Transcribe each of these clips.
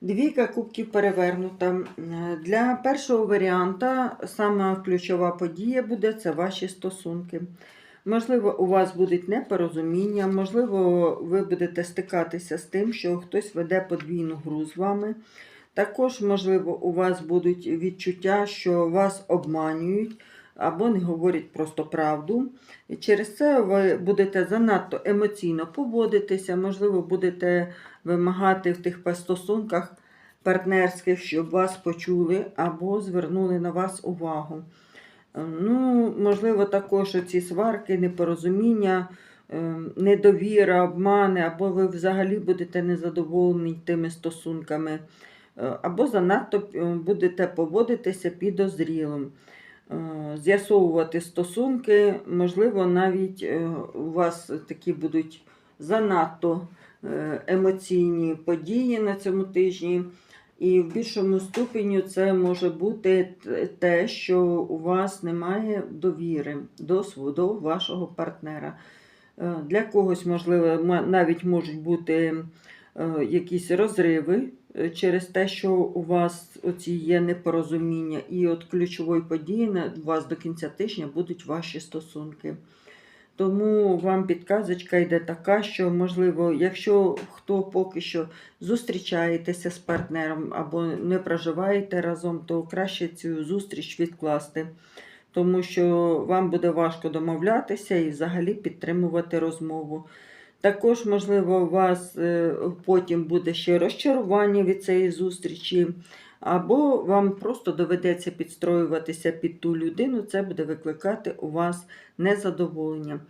Двійка кубків перевернута. Для першого варіанта сама ключова подія буде це ваші стосунки. Можливо, у вас будуть непорозуміння, можливо, ви будете стикатися з тим, що хтось веде подвійну гру з вами. Також, можливо, у вас будуть відчуття, що вас обманюють або не говорять просто правду. І через це ви будете занадто емоційно поводитися, можливо, будете вимагати в тих стосунках партнерських, щоб вас почули або звернули на вас увагу. Е, Ну, можливо, також ці сварки, непорозуміння, е, недовіра, обмани, або ви взагалі будете незадоволені тими стосунками, е, або занадто е, будете поводитися підозрілим. Е, З'ясовувати стосунки, можливо, навіть е, у вас такі будуть занадто е, емоційні події на цьому тижні. І в більшому ступеню це може бути те, що у вас немає довіри до, до вашого партнера. Для когось, можливо, навіть можуть бути якісь розриви через те, що у вас оці є непорозуміння, і от ключовою подією на- вас до кінця тижня будуть ваші стосунки. Тому вам підказочка йде така, що, можливо, якщо хто поки що зустрічаєтеся з партнером або не проживаєте разом, то краще цю зустріч відкласти, тому що вам буде важко домовлятися і взагалі підтримувати розмову. Також, можливо, у вас е, потім буде ще розчарування від цієї зустрічі, або вам просто доведеться підстроюватися під ту людину, це буде викликати у вас незадоволення.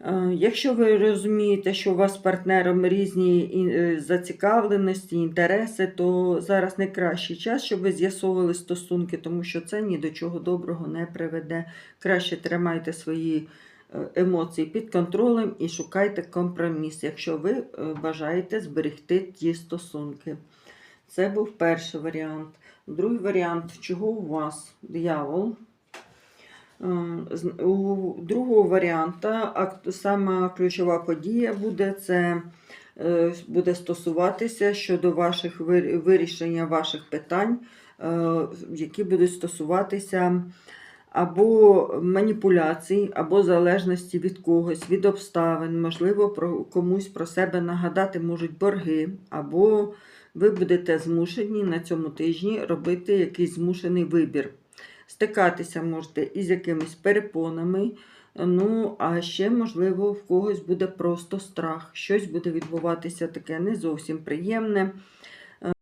Е, Якщо ви розумієте, що у вас з партнером різні е, зацікавленості, інтереси, то зараз найкращий час, щоб ви з'ясовували стосунки, тому що це ні до чого доброго не приведе. Краще тримайте свої емоції під контролем і шукайте компроміс, якщо ви е, бажаєте зберегти ті стосунки. Це був перший варіант. Другий варіант, чого у вас диявол? Е, У другого варіанта сама ключова подія буде це е, буде стосуватися щодо ваших вирішення ваших питань, е, які будуть стосуватися або маніпуляцій, або залежності від когось, від обставин, можливо, про комусь про себе нагадати можуть борги, або ви будете змушені на цьому тижні робити якийсь змушений вибір. Стикатися можете із якимись перепонами. Ну, а ще, можливо, в когось буде просто страх. Щось буде відбуватися таке не зовсім приємне.